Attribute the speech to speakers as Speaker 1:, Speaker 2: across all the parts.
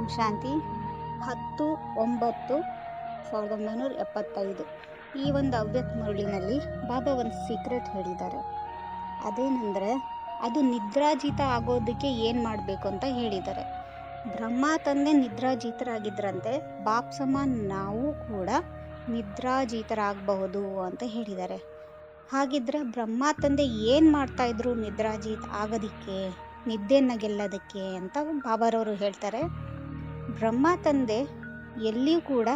Speaker 1: ಓಂ ಶಾಂತಿ. ಹತ್ತು ಒಂಬತ್ತು ಸಾವಿರದ ಒಂಬೈನೂರ ಎಪ್ಪತ್ತೈದು. ಈ ಒಂದು ಅವ್ಯಕ್ತ ಮರುಳಿನಲ್ಲಿ ಬಾಬಾ ಒಂದು ಸೀಕ್ರೆಟ್ ಹೇಳಿದ್ದಾರೆ. ಅದೇನೆಂದರೆ, ಅದು ನಿದ್ರಾಜಿತ ಆಗೋದಕ್ಕೆ ಏನು ಮಾಡಬೇಕು ಅಂತ ಹೇಳಿದ್ದಾರೆ. ಬ್ರಹ್ಮ ತಂದೆ ನಿದ್ರಾಜೀತರಾಗಿದ್ದರಂತೆ ಬಾಪ್ ಸಮಾನ್ ನಾವು ಕೂಡ ನಿದ್ರಾಜಿತರಾಗಬಹುದು ಅಂತ ಹೇಳಿದ್ದಾರೆ. ಹಾಗಿದ್ರೆ ಬ್ರಹ್ಮ ತಂದೆ ಏನು ಮಾಡ್ತಾಯಿದ್ರು ನಿದ್ರಾಜೀತ ಆಗೋದಕ್ಕೆ ನಿದ್ದೆಯನ್ನು ಗೆಲ್ಲೋದಕ್ಕೆ ಅಂತ ಬಾಬಾರವರು ಹೇಳ್ತಾರೆ. ಬ್ರಹ್ಮ ತಂದೆ ಎಲ್ಲಿಯೂ ಕೂಡ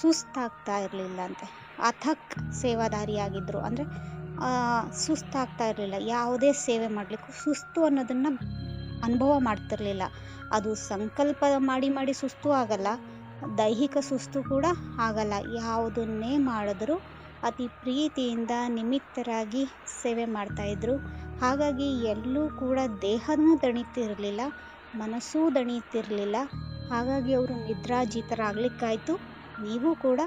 Speaker 1: ಸುಸ್ತಾಗ್ತಾ ಇರಲಿಲ್ಲ ಅಂತೆ ಅಥಕ್ ಸೇವಾದಾರಿಯಾಗಿದ್ದರು ಅಂದರೆ ಸುಸ್ತಾಗ್ತಾ ಇರಲಿಲ್ಲ. ಯಾವುದೇ ಸೇವೆ ಮಾಡಲಿಕ್ಕೂ ಸುಸ್ತು ಅನ್ನೋದನ್ನು ಅನುಭವ ಮಾಡ್ತಿರಲಿಲ್ಲ. ಅದು ಸಂಕಲ್ಪ ಮಾಡಿ ಮಾಡಿ ಸುಸ್ತು ಆಗಲ್ಲ. ದೈಹಿಕ ಸುಸ್ತು ಕೂಡ ಆಗಲ್ಲ. ಯಾವುದನ್ನೇ ಮಾಡಿದ್ರೂ ಅತಿ ಪ್ರೀತಿಯಿಂದ ನಿಮಿತ್ತರಾಗಿ ಸೇವೆ ಮಾಡ್ತಾಯಿದ್ರು ಹಾಗಾಗಿ ಎಲ್ಲೂ ಕೂಡ ದೇಹನೂ ದಣಿತಿರಲಿಲ್ಲ, ಮನಸ್ಸೂ ದಣಿತಿರಲಿಲ್ಲ. ಹಾಗಾಗಿ ಅವರು ನಿದ್ರಾಜಿತರಾಗಲಿಕ್ಕಾಯಿತು. ನೀವು ಕೂಡ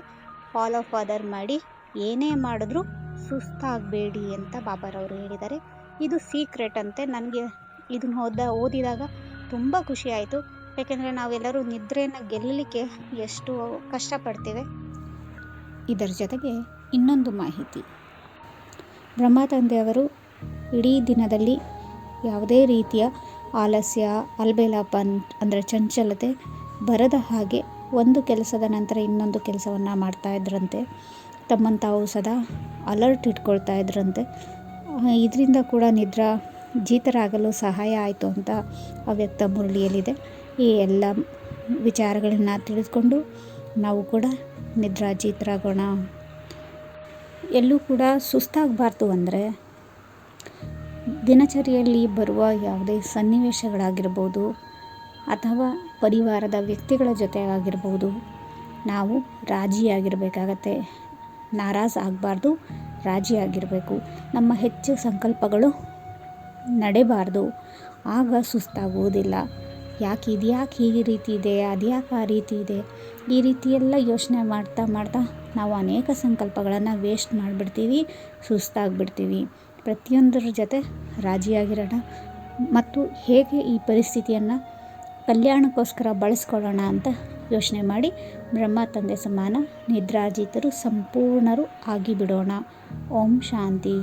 Speaker 1: ಫಾಲೋ ಫಾದರ್ ಮಾಡಿ ಏನೇ ಮಾಡಿದ್ರೂ ಸುಸ್ತಾಗಬೇಡಿ ಅಂತ ಬಾಬಾರವರು ಹೇಳಿದ್ದಾರೆ. ಇದು ಸೀಕ್ರೆಟ್ ಅಂತೆ. ನನಗೆ ಇದನ್ನು ಓದ, ಓದಿದಾಗ ತುಂಬ ಖುಷಿಯಾಯಿತು ಯಾಕೆಂದರೆ ನಾವೆಲ್ಲರೂ ನಿದ್ರೆಯನ್ನು ಗೆಲ್ಲಲಿಕ್ಕೆ ಎಷ್ಟು ಕಷ್ಟಪಡ್ತೇವೆ. ಇದರ ಜೊತೆಗೆ ಇನ್ನೊಂದು ಮಾಹಿತಿ. ಬ್ರಹ್ಮ ತಂದೆಯವರು ಇಡೀ ದಿನದಲ್ಲಿ ಯಾವುದೇ ರೀತಿಯ ಆಲಸ್ಯ ಅಲ್ಬೇಲಾಪ ಅಂದರೆ ಚಂಚಲತೆ ಬರದ ಹಾಗೆ ಒಂದು ಕೆಲಸದ ನಂತರ ಇನ್ನೊಂದು ಕೆಲಸವನ್ನು ಮಾಡ್ತಾ ಇದ್ರಂತೆ. ತಮ್ಮನ್ನು ತಾವು ಸದಾ ಅಲರ್ಟ್ ಇಟ್ಕೊಳ್ತಾ ಇದ್ರಂತೆ. ಇದರಿಂದ ಕೂಡ ನಿದ್ರಾ ಜೀತರಾಗಲು ಸಹಾಯ ಆಯಿತು ಅಂತ ಅವ್ಯಕ್ತ ಮುರಳಿಯಲ್ಲಿದೆ. ಈ ಎಲ್ಲ ವಿಚಾರಗಳನ್ನು ತಿಳಿದುಕೊಂಡು ನಾವು ಕೂಡ ನಿದ್ರಾ ಜೀತರಾಗೋಣ ಎಲ್ಲೂ ಕೂಡ ಸುಸ್ತಾಗಬಾರ್ದು ಅಂದರೆ ದಿನಚರಿಯಲ್ಲಿ ಬರುವ ಯಾವುದೇ ಸನ್ನಿವೇಶಗಳಾಗಿರ್ಬೋದು ಅಥವಾ ಪರಿವಾರದ ವ್ಯಕ್ತಿಗಳ ಜೊತೆ ಆಗಿರ್ಬೋದು ನಾವು ರಾಜಿಯಾಗಿರಬೇಕಾಗತ್ತೆ. ನಾರಾಜ್ ಆಗಬಾರ್ದು, ರಾಜಿಯಾಗಿರಬೇಕು. ನಮ್ಮ ಹೆಚ್ಚು ಸಂಕಲ್ಪಗಳು ನಡೆಬಾರ್ದು. ಆಗ ಸುಸ್ತಾಗುವುದಿಲ್ಲ. ಯಾಕೆ ಇದ್ಯಾಕೆ ಈ ರೀತಿ ಇದೆ ಅದ್ಯಾಕೆ ಆ ರೀತಿ ಇದೆ? ಈ ರೀತಿಯೆಲ್ಲ ಯೋಚನೆ ಮಾಡ್ತಾ ಮಾಡ್ತಾ ನಾವು ಅನೇಕ ಸಂಕಲ್ಪಗಳನ್ನು ವೇಸ್ಟ್ ಮಾಡಿಬಿಡ್ತೀವಿ, ಸುಸ್ತಾಗಿಬಿಡ್ತೀವಿ. ಪ್ರತಿಯೊಂದರ ಜೊತೆ ರಾಜಿಯಾಗಿರೋಣ ಮತ್ತು ಹೇಗೆ ಈ ಪರಿಸ್ಥಿತಿಯನ್ನು ಕಲ್ಯಾಣಕ್ಕೋಸ್ಕರ ಬಳಸ್ಕೊಳ್ಳೋಣ ಅಂತ ಯೋಚನೆ ಮಾಡಿ ಬ್ರಹ್ಮ ತಂದೆ ಸಮಾನ ನಿದ್ರಾಜಿತರು ಸಂಪೂರ್ಣರು ಆಗಿಬಿಡೋಣ. ಓಂ ಶಾಂತಿ.